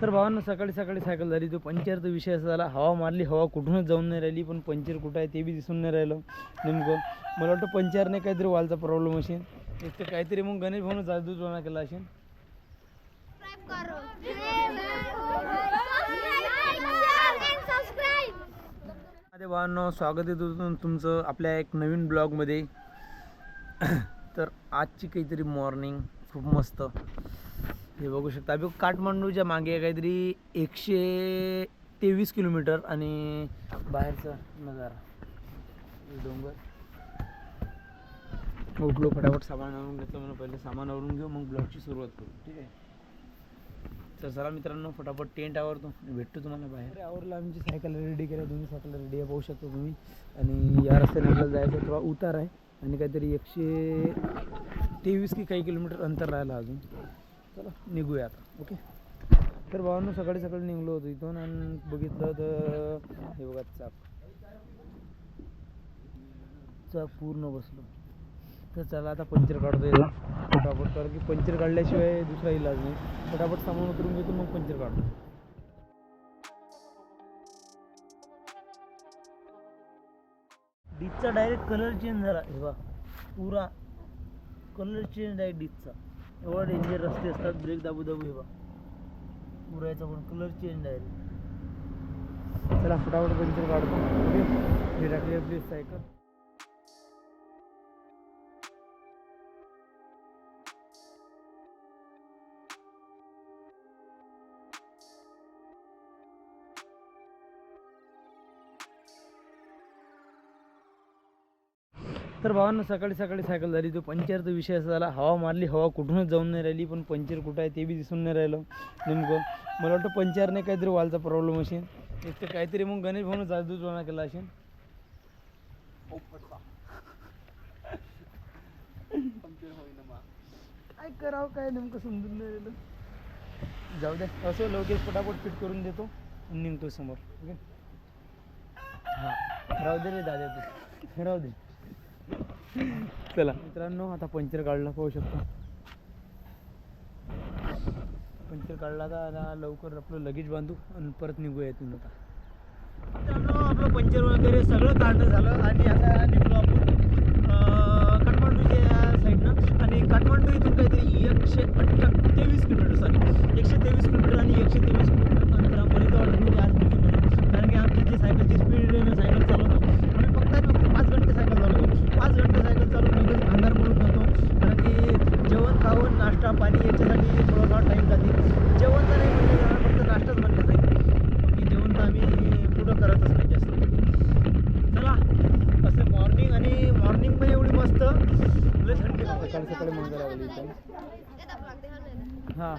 तर भावांना सकाळी सकाळी सायकल झाली. तो पंचरचा विषय असा झाला. हवा मारली हवा कुठूनच जाऊन नाही राहिली पण पंचर कुठं आहे ते बी दिसून नाही राहिलं. नेमकं मला वाटतं पंचरने काहीतरी वालचा प्रॉब्लेम असेल. एक तर काहीतरी मग गणेश भाऊन जादू जोडा केला असेल. अरे भावांनो स्वागत येतो तुमचं आपल्या एक नवीन ब्लॉगमध्ये. तर आजची काहीतरी मॉर्निंग खूप मस्त. हे बघू शकता. अभि काठमांडूच्या मागे काहीतरी एकशे तेवीस किलोमीटर आणि बाहेरचा नजारा. डोंगर. उठलो फटाफट सामान आवरून घेतलं म्हणून पहिले सामान आवरून घेऊ मग ब्लॉगची सुरुवात करू. ठीक आहे? तर चला मित्रांनो फटाफट टेंट आवरतो भेटतो तुम्हाला बाहेर. आवरला आमची सायकल रेडी केल्या दोन्ही सायकल रेडी आहे पाहू शकतो तुम्ही. आणि या रस्त्याने आपल्याला जायचं थोडा उतार आहे. आणि काहीतरी एकशे तेवीस की काही किलोमीटर अंतर राहिलं अजून. चला निघूया आता ओके? तर भावांनो सकाळी सकाळी निघलो होतो इथून आणि बघितलं तर हे बघा चाक. चाक पूर्ण बसलो. तर चला आता पंचर काढतो याला फटाफट कारण की पंचर काढल्याशिवाय दुसरा इलाज नाही. फटाफट सामान उतरून घेतो मग पंचर काढतो. डीजचा डायरेक्ट कलर चेंज झाला. हे बा पुरा कलर चेंज आहे डीजचा एवढा डेंजर रस्ते असतात ब्रेक दाबू दाबू हे बा पुरा याचा पण कलर चेंज आहे चला फटाफट पंचर काढतो. ओके हे टाकली आपली सायकल तर भावांना सकाळी सकाळी सायकल झाली. तो पंचरचा विषय असा झाला. हवा मारली हवा कुठूनच जाऊन नाही राहिली पण पंचर कुठं आहे ते बी दिसून नाही राहिलं. नेमकं मला वाटतं पंचरने काहीतरी वालचा प्रॉब्लेम असेल. एक तर काहीतरी मग गणेश भाऊन जादू जोडा केला असेल. काय करावं काय नेमकं समजून नाही राहिलं. जाऊ द्या असं लवकर पटापट फिट करून देतो निघतो समोर. ओके? हां. राहू दे रे दादा तू. राहू दे. चला. मित्रांनो आता पंचर काढला पाहू शकतो. पंचर काढला तर आता लवकर आपलं लगेच बांधू आणि परत निघूया इथून आता. मित्रांनो आपलं पंचर वगैरे सगळं काढणं झालं आणि आता निघलो आपण काठमांडूच्या साईडनं आणि काठमांडू इथून काहीतरी एकशे अठ्ठ्या तेवीस किलोमीटर सॉरी एकशे तेवीस किलोमीटर आणि एकशे तेवीस किलोमीटर अंतरापर्यंत आज निघून गेलो कारण की आमची जी सायकलची स्पीड सायकल चालवतो आम्ही फक्त आणि फक्त पाच घंटे सायकल चालवतो पाच घंटे सायकल चालवून लगेच अंधार पडून जातो कारण की जेवण खावण नाश्ता पाणी याच्यासाठी थोडाफार टाईम जाते जेवण तर नाही म्हणलं जाणार फक्त नाश्ताच म्हणलं जाईल की जेवण तर आम्ही कुठं करतच नाही जास्त चला असं मॉर्निंग आणि मॉर्निंग पण एवढी मस्त लय थंडी सकाळी सकाळी मागं लागली इथं हां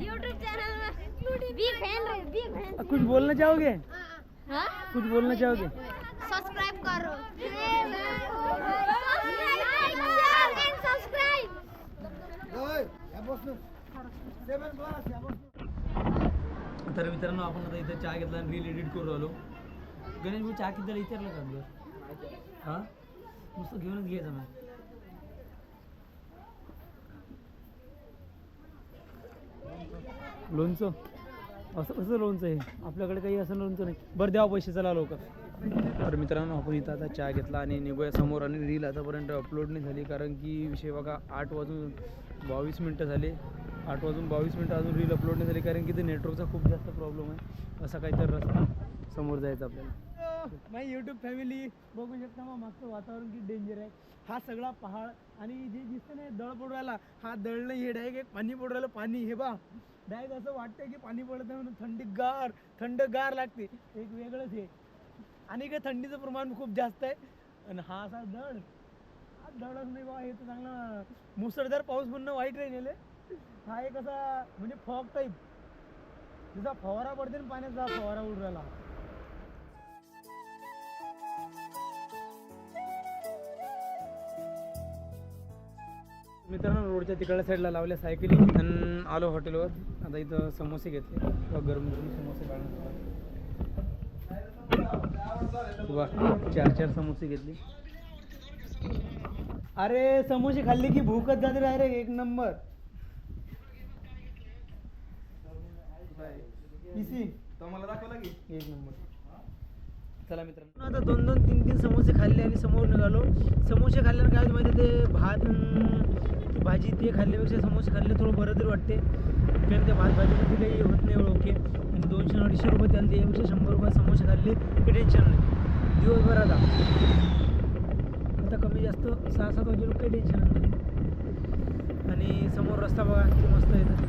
यूट्यूब चैनल में बिग फैन बिग फैन कुछ बोलना चाहोगे? हाँ? कुछ बोलना चाहोगे? सब्सक्राइब करो. सब्सक्राइब तर मित्रांनो आपण आता इथं चहा घेतला आणि रील एडिट करू आलो गणेश भाऊ चहा किती विचारलं का आपलं हां? नुसतं घेऊनच घ्यायचं ना लोणचं. असं असं लोणचं आहे. आपल्याकडे काही असं लोणचं नाही. बरं द्यावा पैसे चला लवकर. तर मित्रांनो आपण इथं आता चहा घेतला आणि निघूया समोर आणि रील आतापर्यंत अपलोड नाही झाली कारण की विषय बघा आठ वाजून बावीस मिनटं झाले. आठ वाजून बावीस मिनटं अजून रील अपलोड नाही झाली कारण की ते नेटवर्कचा खूप जास्त प्रॉब्लेम आहे. असा काहीतरी रस्ता. समोर जायचं आपल्याला. माझी यूट्यूब फॅमिली बघू शकता मग मागचं वातावरण किती डेंजर आहे. हा सगळा पहाड आणि जे दिसतं नाही दळ पडू राहिला हा दळ नाही हे डायरेक्ट एक पाणी पडू राहिलं पाणी हे बा. डायरेक्ट असं वाटतंय की पाणी पडत आहे म्हणून थंडी गार थंड गार लागते. एक वेगळंच हे. आणि काय थंडीचं प्रमाण खूप जास्त आहे. आणि हा असा दड हा दडच नाही बा हे तर चांगला मुसळधार पाऊस म्हणणं वाईट राहिलेलं हा एक असा म्हणजे फॉग टाईप जसा फवारा पडते ना पाण्याचा फवारा उडून मित्रांनो रोडच्या तिकडल्या साईडला लावल्या सायकली आणि आलो हॉटेलवर. आता इथं समोसे घेतले. गरम गरम समोसे काढून वा चार चार समोसे घेतले. अरे समोसे खाल्ले की भूकच जाते डायरेक्ट एक नंबर. इसी. तो मला दाखवला की? एक नंबर. चला मित्रांनो. आता दोन दोन तीन तीन समोसे खाल्ले आणि समोर निघालो. समोसे खाल्ल्यानं काय होतं माहिती ते भात ती भाजी ते खाल्ल्यापेक्षा समोसे खाल्ले थोडं बरं तरी वाटते. कारण त्या भात भाजीमध्ये काही होत नाही एवढं ओके. म्हणजे दोनशे अडीचशे रुपये त्याला त्यापेक्षा शंभर रुपये समोसे खाल्ले की टेन्शन नाही. दिवसभर आता कमी जास्त सहा सात वाजे काही टेन्शन नाही. आणि समोर रस्ता बघा किती मस्त येतं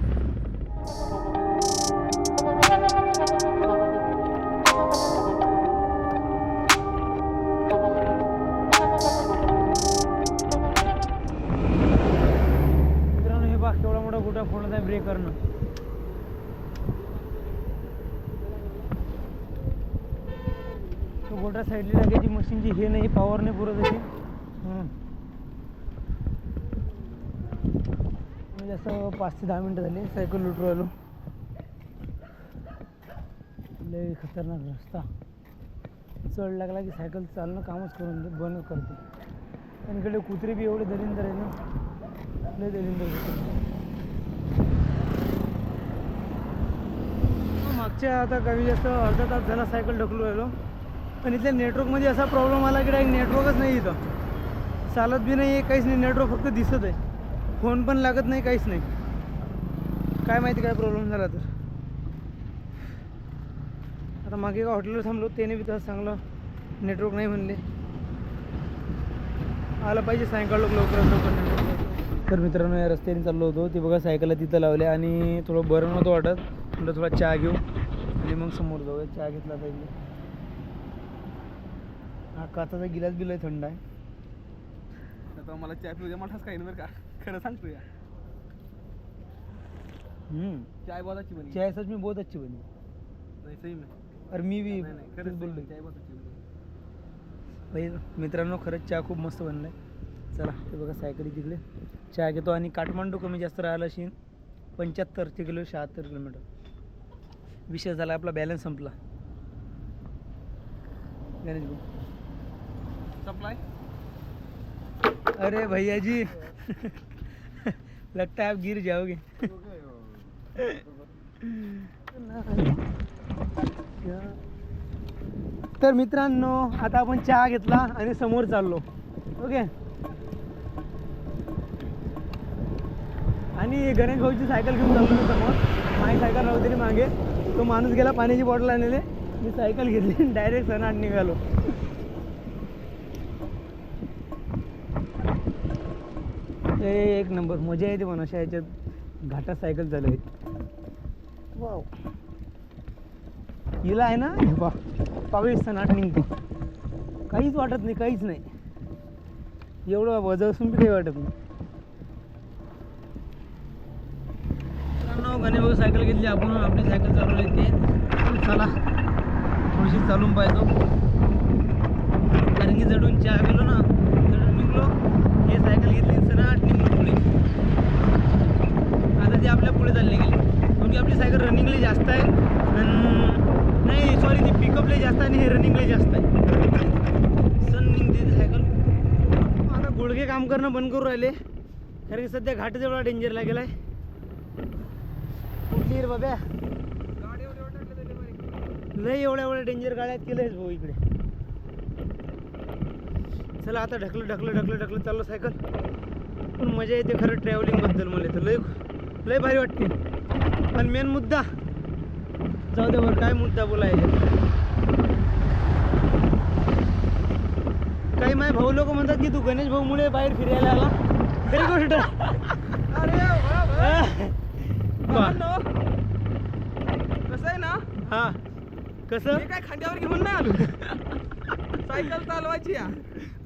फोडत करणं. तो गोटा साईडला लागायची मशीनची हे नाही पॉवर नाही पुरत अशी. म्हणजे असं पाच ते दहा मिनटं झाली सायकल लुटू आलो लय खतरनाक रस्ता. चढ लागला की सायकल चालणं कामच करून बंद करते. आणि इकडे कुत्रे बी एवढे दरिंदर आहे ना लय दलिंदर मागच्या आता कमी जास्त अर्धा तास झाला सायकल ढकलू राहिलो. पण इथल्या नेटवर्कमध्ये असा प्रॉब्लेम आला की डायरेक्ट नेटवर्कच नाही इथं. चालत बी नाही आहे काहीच नाही. नेटवर्क फक्त दिसत आहे. फोन पण लागत नाही काहीच नाही. काय माहिती काय प्रॉब्लेम झाला तर. आता मागे एका हॉटेलवर थांबलो. त्याने बी तसं चांगलं नेटवर्क नाही म्हणले. आलं पाहिजे सायंकाळ लोक लवकरात लवकर तर मित्रांनो या रस्त्याने चाललो होतो. ते बघा सायकलला तिथं लावले आणि थोडं बरं नव्हतं वाटत. म्हटलं थोडा चहा घेऊ आणि मग समोर जाऊया. चहा घेतला पाहिजे हा काचाचा गिलास बी लय थंड आहे. आता मला चाय पिऊ द्या मला काही नाही बरं का. खरं सांगतो या. हम्म. चाय बाजाची बनी. चाय सच मी बहुत अच्छी बनी. नाही सही में. अरे मी तेच खरंच बोललो चाय बाजाची बनी. भाई मित्रांनो खरंच चहा खूप मस्त बनलाय. चला ते बघा सायकली तिकडे. चहा घेतो आणि काठमांडू कमी जास्त राहिलं असेल पंच्याहत्तरचे किलो शहात्तर किलोमीटर. विषय झाला आपला बॅलन्स संपला. गणेश भाऊ. सप्लाय? अरे भैया जी लगता है आप गिर जाओगे. तर मित्रांनो आता आपण चहा घेतला आणि समोर चाललो. ओके? आणि गणेश भाऊची सायकल घेऊन चाललो समोर. माझी सायकल नव्हती तरी मागे. तो माणूस गेला पाण्याची बॉटल आणलेले मी सायकल घेतली. डायरेक्ट सणाट निघालो. ए एक नंबर मजा येते पण अशा याच्यात. घाटात सायकल चालवायची वाव हिला आहे ना? पहा. पावीस सणाट निघते. काहीच वाटत नाही काहीच नाही. एवढं वजन असून बी काही वाटत नाही. मित्रांनो, बघू सायकल घेतली आपण आपली सायकल चालवली ते. चला थोडीशी चालून पाहतो. कारण की जडून चहा गेलो ना जडून निघलो. हे सायकल घेतली सनाट निघलो पुढे. आता ते आपल्या पुढे चालली गेली. कारण की आपली सायकल रनिंगली जास्त आहे. आणि नाही सॉरी ती पिकअपला जास्त आहे आणि हे रनिंगला जास्त आहे. सन निघते सायकल. आता गुडघे काम करणं बंद करू राहिले. कारण की सध्या घाट एवढा डेंजर लागेला आहे कुठली रे बाब्या. तरी लय एवढ्या एवढ्या डेंजर गाड्यात केलंयच भाऊ इकडे. चला आता ढकलं ढकलं ढकलं ढकलं चाललो सायकल पण मजा येते खरं ट्रॅव्हलिंगबद्दल मला तर लय लय भारी वाटते. पण मेन मुद्दा जाऊ दे बरं काय मुद्दा बोलायचा? काही माझे भाऊ लोक म्हणतात की तू गणेश भाऊ मुळे बाहेर फिरायला आला. खरी गोष्ट अरे वा, वा. वा. भावांनो, कसं आहे ना हा. कसं? मी काय खांद्यावर घेऊन नाही आलो? सायकल चालवायची या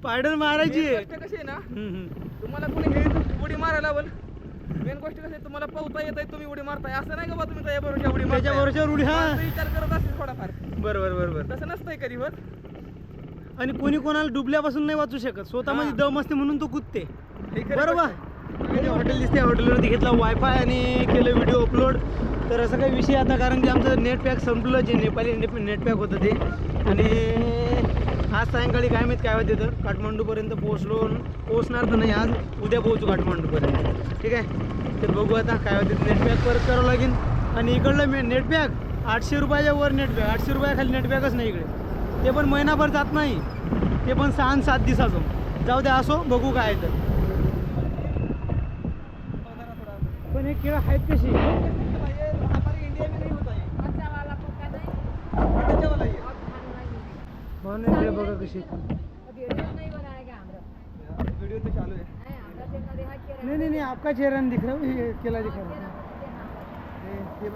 पायडल मारायची. गोष्ट कशी आहे ना. तुम्हाला कोणी हे उडी मारायला लावल? मेन गोष्ट कशी आहे, तुम्हाला पोहता येत आहे तुम्ही उडी मारताय. असं नाही का बा तुम्ही त्या बरोबर उडी त्याच्या मारताय. वरच्यावर उडी हा. विचार करत असतील थोडाफार. बरोबर बरोबर. तसं नसतंय कधी होत? आणि कोणी कोणाला डुबल्यापासून नाही वाचू शकत. स्वतःमध्ये हा. दम असते म्हणून तो कुदते. हे खरी बरोबर? गोष्ट आहे. इथे हॉटेल दिसते हॉटेलवरती घेतला वायफाय आणि केलं व्हिडिओ अपलोड तर असं काही विषय आता कारण की आमचं नेट पॅक संपलं जे नेपाली नेट पॅक होतं ते. आणि आज सायंकाळी काय माहीत काय होते तर काठमांडूपर्यंत पोहोचलो पोहोचणार तर नाही. आज उद्या पोहोचू काठमांडूपर्यंत. ठीक आहे? तर बघू आता काय होते. नेट पॅक परत करावं लागेल. आणि इकडलं मी नेट पॅक आठशे रुपयाच्या वर नेट पॅक आठशे रुपयाखाली नेट पॅकच नाही इकडे. ते पण महिनाभर जात नाही. ते पण सहा सात दिवसाचं. जाऊ द्या असो बघू काय तर पण हे केळं आहेत कशी हमारे इंडिया में नहीं होता ये अच्छा वाला पक्का नहीं अच्छा वाला आणि और खाना कशी? म्हणून केळं बघा कशी नाही नाही नहीं चालू आपका चेहरा दिख रहा ये केला दिख रहा. हे हे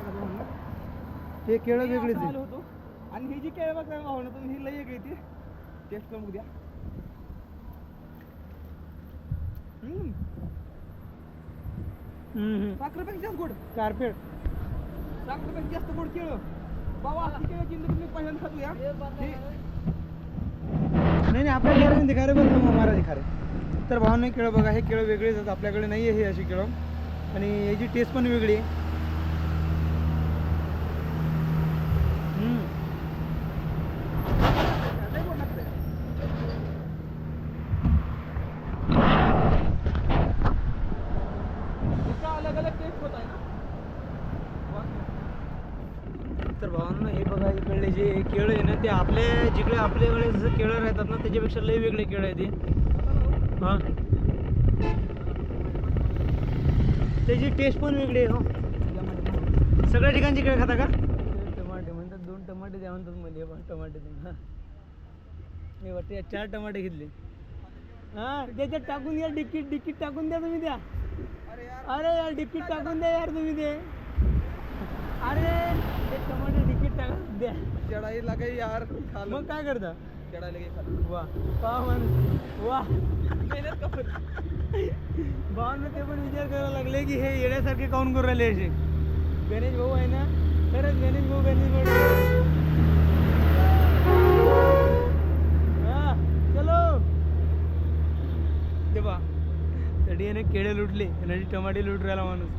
हे केळं वेगळीच आहे होतो आणि ही जी केळ बघा भावना तुम्ही ही लई वेगळी ती. टेस्ट करून द्या हम्म, साखरेपेक्षा जास्त गोड. कार्पेट. साखरेपेक्षा जास्त गोड केळ. बाबा अशी केळ जिंदगी मी पहिल्यांदा खातो या हे- नाही नाही आपल्या चेहऱ्याने दिखा रे बघ हमारा दिखा रे तर भावने केळं बघा हे केळं वेगळेच आहेत आपल्याकडे नाही आहे हे अशी केळं. आणि याची टेस्ट पण वेगळी आहे हम्म. लई गोड लागतंय. इसका अलग अलग टेस्ट होता है ना तर भावांनो हे बघा इकडले जे केळं आहे ना ते आपल्या जिकडे आपल्याकडे जसं केळं राहतात ना त्याच्यापेक्षा लई वेगळे केळं आहे ते. हां. त्याची टेस्ट पण वेगळी आहे हो. सगळ्या ठिकाणची केळं खाता का? टमाटे म्हणतात दोन टमाटे द्या म्हणतात मध्ये पण टमाटे हां. मी वाटते चार टमाटे घेतले. हां त्याच्यात टाकून द्या डिक्कीट डिक्कीट टाकून द्या तुम्ही द्या अरे यार अरे यार डिक्कीट टाकून द्या यार तुम्ही ते. अरे ते टमाटे द्या चढाईला काही यार खालो. मग काय करता? चढायला काही खालो. वा वा मन वा. मेहनत भावांना ते पण विचार करायला लागले की हे येण्यासारखे काऊन करू राहिले असे? गणेश भाऊ आहे ना? खरंच गणेश भाऊ गणेश भाऊ. हा चलो. ते बा तडी केळे लुटले याने टमाटे लुट राहिला माणूस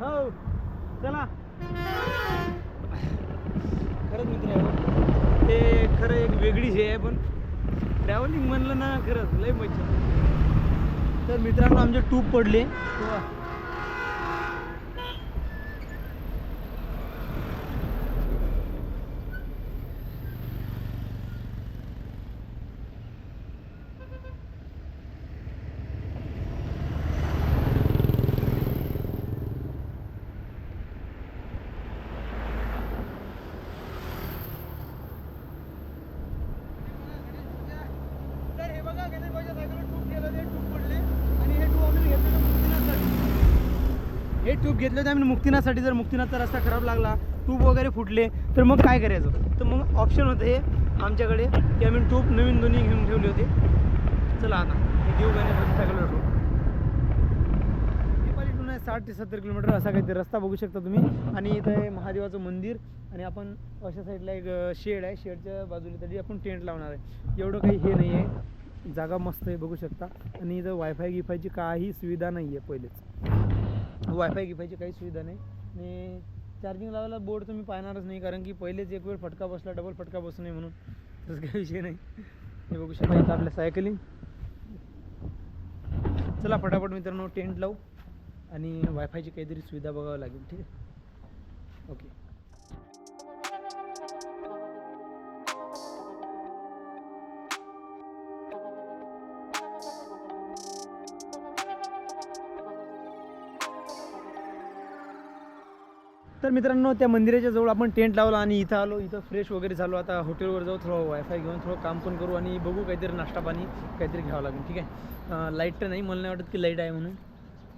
हो चला खरंच मित्र ते खरं एक वेगळीच हे आहे पण ट्रॅव्हलिंग म्हणलं ना खरंच लय मजा तर मित्रांनो आमचे टूप पडले. हो तेव्हा तर हे बघा गणेश भाऊच्या सायकलवर टूप गेलं ते टूप पडले आणि हे टूप आम्ही घेतले होते मुक्तीनाथसाठी हे ट्यूब घेतलं होते आम्ही मुक्तीनाथसाठी जर मुक्तीनाथचा रस्ता खराब लागला ट्यूब वगैरे फुटले तर मग काय करायचं? तर मग ऑप्शन होतं हे आमच्याकडे की आम्ही ट्यूब नवीन दोन्ही घेऊन ठेवले होते. चला आता हे देऊ गणेश आहे साठ ते सत्तर किलोमीटर असा काहीतरी रस्ता बघू शकता तुम्ही. आणि इथं आहे महादेवाचं मंदिर आणि आपण अशा साईडला एक शेड आहे. शेडच्या बाजूला तरी आपण टेंट लावणार आहे. एवढं काही हे नाही आहे. जागा मस्त आहे बघू शकता. आणि इथं वायफाय गिफायची काही सुविधा नाही आहे पहिलेच. वायफाय गिफायची काही सुविधा नाही. आणि चार्जिंग लावायला बोर्ड तुम्ही पाहणारच नाही कारण की पहिलेच एक वेळ फटका बसला डबल फटका बसू नये म्हणून. तसं काही विषय नाही. हे बघू शकता इथं आपल्या सायकलिंग चला फटाफट मित्रांनो टेंट लावू. आणि वायफायची काहीतरी सुविधा बघावं लागेल ठीक आहे? ओके तर मित्रांनो त्या मंदिराच्या जवळ आपण टेंट लावला आणि इथं आलो. इथं फ्रेश वगैरे झालो. आता हॉटेलवर जाऊ थोडं वायफाय घेऊन थोडं काम पण करू आणि बघू काहीतरी नाश्ता पाणी काहीतरी घ्यावं लागेल. ठीक आहे? लाइट तर नाही मला नाही वाटत की लाइट आहे म्हणून.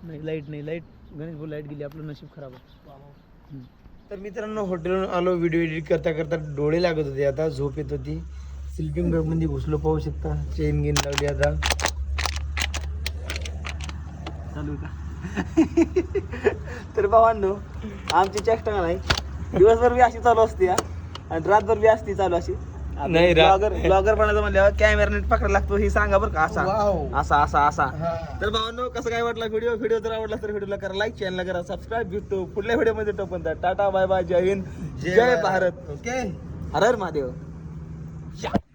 नाही लाइट नाही. लाइट गणेश भाऊ लाइट गेली. आपलं नशीब खराब आहे. तर मित्रांनो हॉटेलवर आलो. व्हिडिओ एडिट करता करता डोळे लागत होते. आता झोप येत होती. स्लिपिंग बॅगमध्ये घुसलो पाहू शकता. चेन गेन लावली आता. चालू का? तर भावांनो आमची चेष्टा नाही. दिवसभर बी अशी चालू असते हा. आणि रातभर बी असती चालू अशी. नाही रा- ब्लॉगर ब्लॉगर बनायचं म्हणल्यावर कॅमेरा नीट पकडायला लागतो हे सांगा बरं का असा. असा असा असा. हा. तर भावांनो कसं काय वाटला? व्हिडिओ व्हिडिओ जर आवडला तर व्हिडिओला करा लाईक चॅनलला करा सबस्क्राईब भेटतो पुढल्या व्हिडिओमध्ये टोपन टाटा बाय बाय जय हिंद जय भारत. ओके. हर हर महादेव.